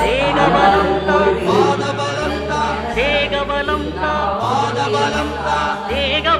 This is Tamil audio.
தேகபலம் தேகபலம் தேகபலம்